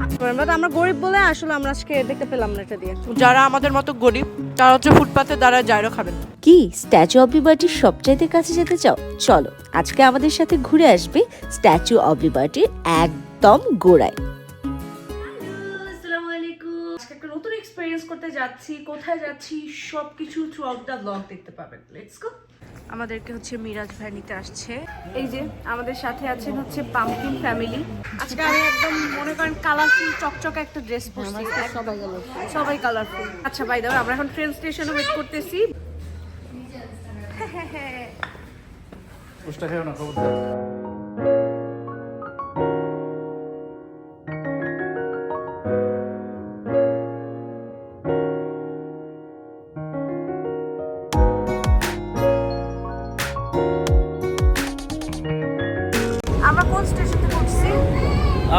আমরা আমরা গরিব বলে আসলে আমরা আজকে দেখতে পেলাম না এটা দিয়ে। যারা আমাদের মতো গরিব তারা হচ্ছে ফুটপাতে দ্বারা জায়রো খাবেন। কি? স্ট্যাচু অব লিবার্টির সবচাইতে কাছে যেতে চাও? চলো আজকে আমাদের সাথে ঘুরে আসবে স্ট্যাচু অব লিবার্টির একদম গোড়ায়। আসসালামু আলাইকুম। আজকে একটা নতুন এক্সপেরিয়েন্স করতে যাচ্ছি। কোথায় যাচ্ছি? সবকিছু থ্রু আউট দ্য ব্লগ দেখতে পাবেন। লেটস গো আমাদেরকে হচ্ছে মিরাজ ভাই নিতে আসছে। এই যে আমাদের সাথে আছেন হচ্ছে পাম্পকিন ফ্যামিলি আজকে আমি একদম মনে করেন কালারফুল চকচকে একটা ড্রেস পরছি। সবাই সবাই কালারফুল আচ্ছা ভাই দাও আমরা এখন ট্রেন স্টেশনে ওয়েট করতেছি।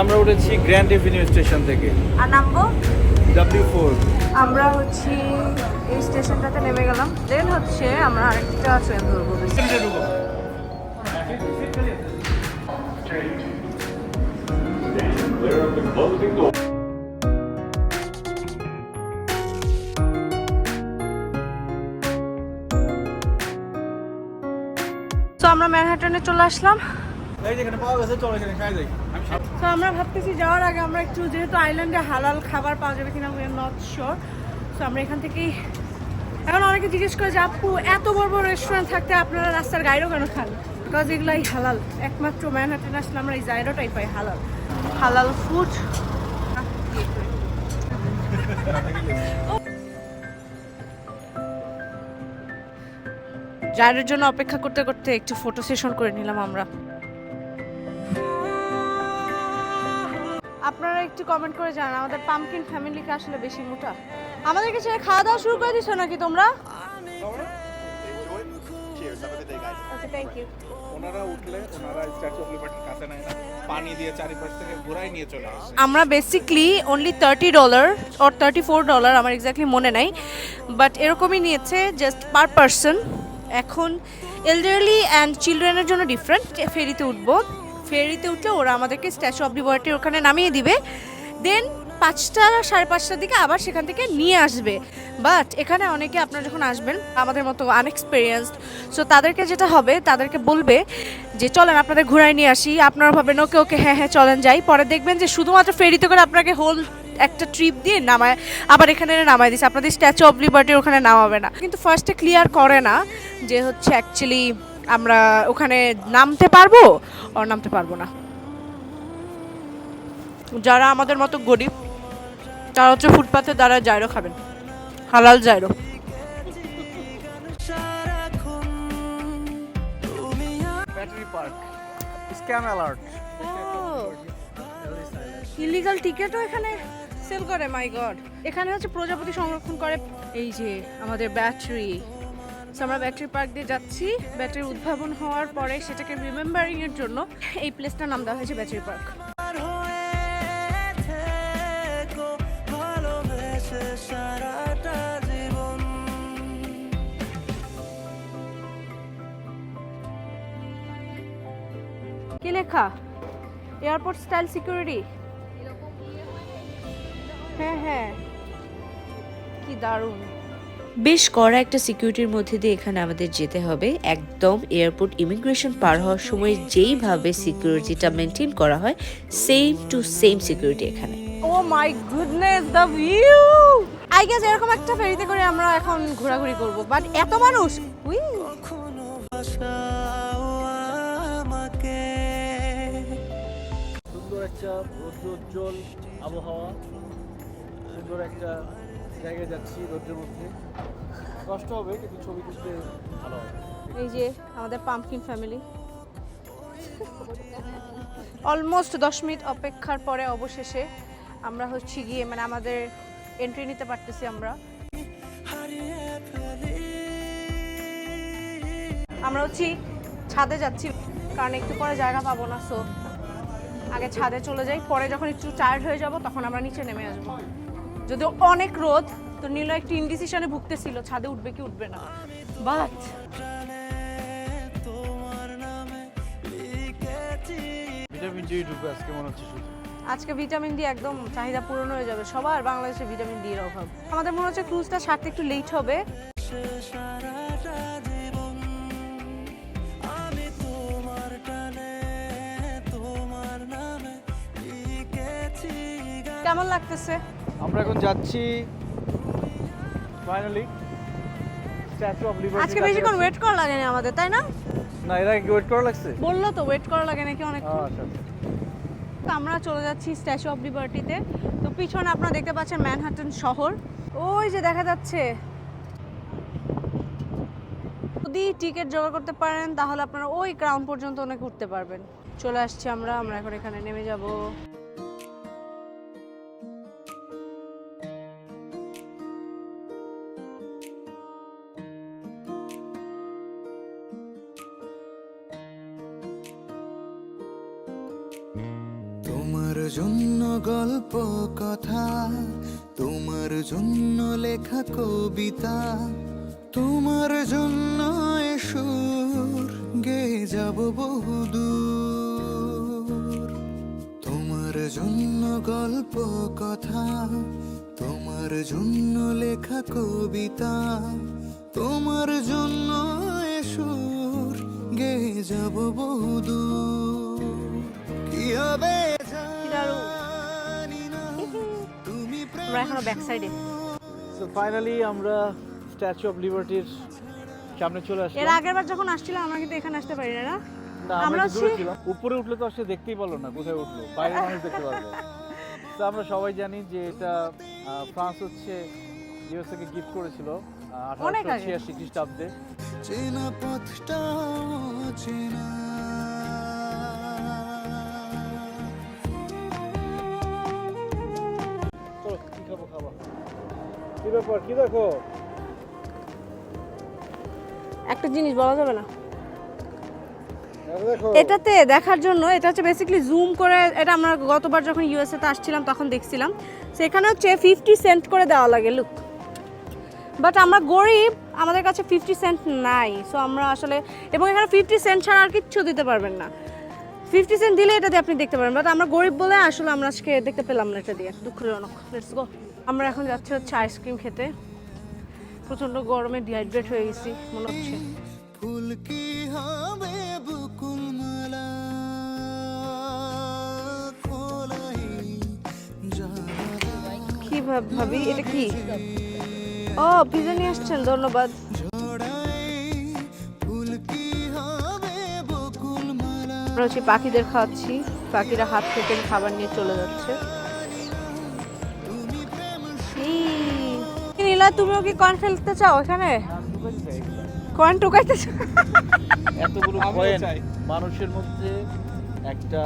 আমরা উঠেছি গ্র্যান্ড এভিনিউ স্টেশন থেকে। আর নামবো? ডাব্লিউ ফোর আমরা হচ্ছে এই স্টেশনটাতে নেমে গেলাম। দেন হচ্ছে আমরা আরেকটা ট্রেন ধরবো তো আমরা ম্যানহাটনে চলে আসলাম। তো আমরা ভাবতেছি যাওয়ার আগে আমরা একটু যেহেতু আইল্যান্ডে হালাল খাবার পাওয়া যাবে কিনা উই আর নট শিওর তো আমরা এখান থেকেই এখন অনেকে জিজ্ঞেস করে যে আপু এত বড় বড় রেস্টুরেন্ট থাকতে আপনারা রাস্তার গাইডও কেন খান? বিকজ এগুলাই হালাল। একমাত্র ম্যানহাটন আসলে আমরা এই জায়গাটাই পাই হালাল। হালাল ফুড জায়রের জন্য অপেক্ষা করতে করতে একটু ফটো সেশন করে নিলাম আমরা। আপনারা একটু কমেন্ট করে জানান আমাদের পামকিন ফ্যামিলিকে আসলে বেশি মোটা। আমাদেরকে ছেড়ে খাওয়া দাওয়া শুরু করে দিছো নাকি তোমরা? আমরা বেসিকলি অনলি থার্টি ডলার ওর থার্টি ফোর ডলার আমার এক্স্যাক্টলি মনে নাই বাট এরকমই নিয়েছে জাস্ট পার পারসন এখন এলডারলি অ্যান্ড চিলড্রেনের জন্য ডিফারেন্ট ফেরিতে উঠবো। ফেরিতে উঠলে ওরা আমাদেরকে স্ট্যাচু অফ লিবার্টির ওখানে নামিয়ে দিবে। দেন পাঁচটা সাড়ে পাঁচটার দিকে আবার সেখান থেকে নিয়ে আসবে। বাট এখানে অনেকে আপনারা যখন আসবেন, আমাদের মতো আনএক্সপেরিয়েন্সড সো তাদেরকে যেটা হবে, তাদেরকে বলবে যে, চলেন আপনাদের ঘুরাই নিয়ে আসি। আপনারা ভাবেন ওকে ওকে হ্যাঁ হ্যাঁ চলেন যাই। পরে দেখবেন যে, শুধুমাত্র ফেরিতে করে আপনাকে হোল একটা ট্রিপ দিয়ে নামায়, আবার এখানে নামায় দিচ্ছে আপনাদের স্ট্যাচু অফ লিবার্টির ওখানে নামাবে না। কিন্তু ফার্স্টে ক্লিয়ার করে না যে, হচ্ছে অ্যাকচুয়ালি আমরা ওখানে নামতে পারব আর নামতে পারব না। যারা আমাদের মতো গরিব তারা হচ্ছে ফুটপাতে দ্বারা জায়রো খাবেন। হালাল gyro Battery Park scam alert illegal টিকেটও এখানে সেল করে মাই গড এখানে হচ্ছে প্রজাপতি সংরক্ষণ করে। এই যে আমাদের ব্যাটারি আমরা ব্যাটারি পার্ক দিয়ে যাচ্ছি। ব্যাটারি উদ্ভাবন হওয়ার পরে সেটাকে রিমেম্বারিং এর জন্য এই প্লেসটার নাম দেওয়া হয়েছে ব্যাটারি পার্ক কি লেখা? এয়ারপোর্ট স্টাইল সিকিউরিটি হ্যাঁ হ্যাঁ। কি দারুণ। বেশ কড়া একটা সিকিউরিটির মধ্যে দিয়ে এখানে আমাদের যেতে হবে। একদম এয়ারপোর্ট ইমিগ্রেশন পার হওয়ার সময় যেইভাবে সিকিউরিটিটা মেনটেন করা হয় সেম টু সেম সিকিউরিটি এখানে। ও my goodness the view I guess এরকম একটা ফেরিতে করে আমরা এখন ঘোরাঘুরি করব। বাট এত মানুষ! উই সুন্দর একটা রৌদ্রোজ্জ্বল আবহাওয়া সুন্দর একটা জায়গায় যাচ্ছি রোদ্রের মধ্যে। কষ্ট হবে, কিন্তু ছবি তুলতে ভালো হবে। এই যে আমাদের পাম্পকিন ফ্যামিলি অলমোস্ট দশ মিনিট অপেক্ষার পরে অবশেষে আমরা হচ্ছে গিয়ে মানে আমাদের এন্ট্রি নিতে পারতেছি আমরা। আমরা হচ্ছি ছাদে যাচ্ছি, কারণ একটু পরে জায়গা পাবো না সো আগে ছাদে চলে যাই, পরে যখন একটু টায়ার্ড হয়ে যাব, তখন আমরা নিচে নেমে আসব। যদিও অনেক রোদ তো নীল একটু ইনডিসিশনে ভুগতেছিল ছাদে উঠবে কি উঠবে না। বাট ভিটামিন ডি ঢুকবে আজকে মনে হচ্ছে আজকে ভিটামিন ডি একদম চাহিদা পূরণ হয়ে যাবে। সবার বাংলাদেশে ভিটামিন ডি এর অভাব। আমাদের মনে হচ্ছে ক্রুজটা ছাড়তে একটু লেট হবে। কেমন লাগতেছে? আমরা এখন যাচ্ছি ফাইনালি স্ট্যাচু অফ লিবার্টি আজকে বেশিক্ষণ ওয়েট করা লাগেনি আমাদের তাই না? না এর আগে ওয়েট করা লাগছে? বলল তো ওয়েট করা লাগে নাকি অনেক আচ্ছা আচ্ছা। তো আমরা চলে যাচ্ছি স্ট্যাচু অফ লিবার্টিতে তো পিছনে আপনারা দেখতে পাচ্ছেন ম্যানহাটন শহর। ওই যে দেখা যাচ্ছে। যদি টিকিট জোগাড় করতে পারেন তাহলে আপনারা ওই ক্রাউন পর্যন্ত অনেক উঠতে পারবেন। চলে আসছি আমরা আমরা এখন এখানে নেমে যাব। তোমার জন্য গল্প কথা, তোমার জন্য লেখা কবিতা, তোমার জন্য সুর গে যাব বহুদূর তোমার জন্য গল্প কথা, তোমার জন্য লেখা কবিতা, তোমার জন্য সুর গে যাব বহুদূর কি হবে আমরা এখনও ব্যাক সাইডে সো ফাইনালি আমরা স্ট্যাচু অফ লিবার্টির সামনে চলে এর আসলাম আগের বার যখন আসছিলাম আমরা কিন্তু এখানে আসতে পারি না? আমরা আমরা দূরে ছিলাম। উপরে উঠলে তো আসলে দেখতেই পারল না কোথায় উঠল? বাইরে মানুষ দেখতে পারবে তো আমরা সবাই জানি যে এটা ফ্রান্স হচ্ছে গিফট করেছিল অনেক আঠারোশো ছিয়াশি খ্রিস্টাব্দে। চেনা পথটা চেনা। ব্যাপার? কি দেখো? একটা জিনিস বলা যাবে না। এটাতে দেখার জন্য এটা হচ্ছে বেসিক্যালি জুম করে এটা আমরা গতবার যখন ইউএসএ তে আসছিলাম তখন দেখছিলাম। সেখানে হচ্ছে ফিফটি সেন্ট করে দেওয়া লাগে লুক বাট আমরা গরিব আমাদের কাছে ফিফটি সেন্ট নাই। সো আমরা আসলে এবং এখানে ফিফটি সেন্ট ছাড়া আর কিচ্ছু দিতে পারবেন না। ফিফটি সেন্ট দিলে এটা দিয়ে আপনি দেখতে পারবেন। বাট আমরা গরিব বলে আসলে আমরা আজকে দেখতে পেলাম না এটা দিয়ে। দুঃখজনক। লেটস গো আমরা এখন যাচ্ছি হচ্ছে আইসক্রিম খেতে। প্রচণ্ড গরমে ডিহাইড্রেট হয়ে গেছি মনে হচ্ছে। ফুল কি হবে বুকুল মালা কি ভাবি এটা কি? ও পিজা নিয়ে আসছেন ধন্যবাদ। আমরা হচ্ছে পাখিদের খাওয়াচ্ছি। পাখিরা হাত থেকে খাবার নিয়ে চলে যাচ্ছে। নীলা তুমিও কি কয়েন ফেলতে চাও এখানে? কয়েন টুকাইতে চাও? এতগুলো কয়েন মানুষের মধ্যে একটা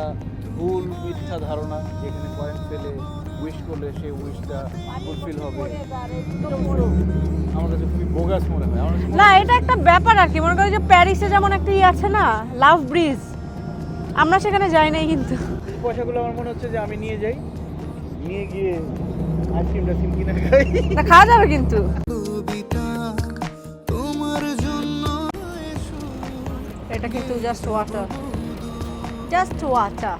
ভুল মিথ্যা ধারণা যেখানে কয়েন ফেলে উইশ করলে সেই উইশটা ফুলফিল হবে। আমার কাছে খুবই বোগাস মনে হয়। না এটা একটা ব্যাপার আর কি। মনে করো যে প্যারিসে যেমন একটা ইয়ে আছে না লাভ ব্রিজ আমরা সেখানে যাই নাই কিন্তু। পয়সাগুলো আমার মনে হচ্ছে যে আমি নিয়ে যাই। নিয়ে গিয়ে আইসক্রিম টাইসক্রিম কিনে খাই না খাওয়া যাবে কিন্তু। এটা কিন্তু জাস্ট ওয়াটার জাস্ট ওয়াটার